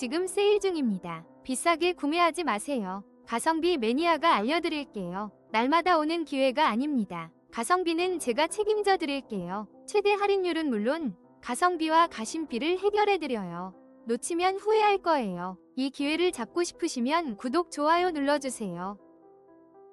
지금 세일 중입니다. 비싸게 구매하지 마세요. 가성비 매니아가 알려드릴게요. 날마다 오는 기회가 아닙니다. 가성비는 제가 책임져 드릴게요. 최대 할인율은 물론 가성비와 가심비를 해결해 드려요. 놓치면 후회할 거예요. 이 기회를 잡고 싶으시면 구독, 좋아요 눌러주세요.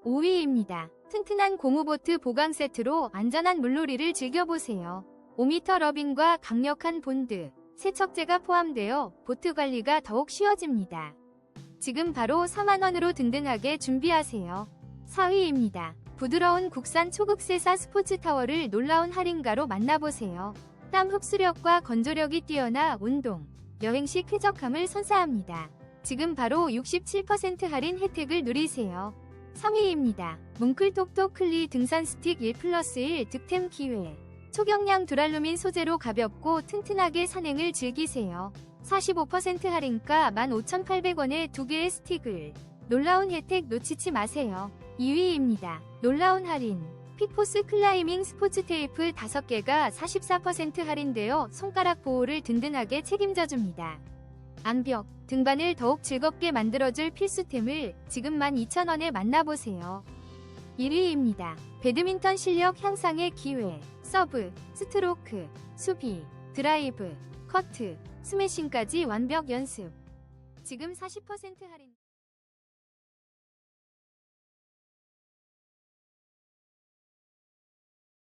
5위입니다. 튼튼한 고무보트 보강 세트로 안전한 물놀이를 즐겨보세요. 5m 러빙과 강력한 본드, 세척제가 포함되어 보트 관리가 더욱 쉬워집니다. 지금 바로 4만원으로 든든하게 준비하세요. 4위입니다. 부드러운 국산 초극세사 스포츠 타워를 놀라운 할인가로 만나보세요. 땀 흡수력과 건조력이 뛰어나 운동, 여행 시 쾌적함을 선사합니다. 지금 바로 67% 할인 혜택을 누리세요. 3위입니다. 뭉클톡톡 클리 등산 스틱 1 플러스 1 득템 기회. 초경량 두랄루민 소재로 가볍고 튼튼하게 산행을 즐기세요. 45% 할인가 15,800원에 두 개의 스틱을. 놀라운 혜택 놓치지 마세요. 2위입니다. 놀라운 할인. 픽포스 클라이밍 스포츠 테이프 5개가 44% 할인되어 손가락 보호를 든든하게 책임져줍니다. 암벽, 등반을 더욱 즐겁게 만들어줄 필수템을 지금 12,000원에 만나보세요. 1위입니다. 배드민턴 실력 향상의 기회. 서브, 스트로크, 수비, 드라이브, 커트, 스매싱까지 완벽 연습. 지금 40% 할인.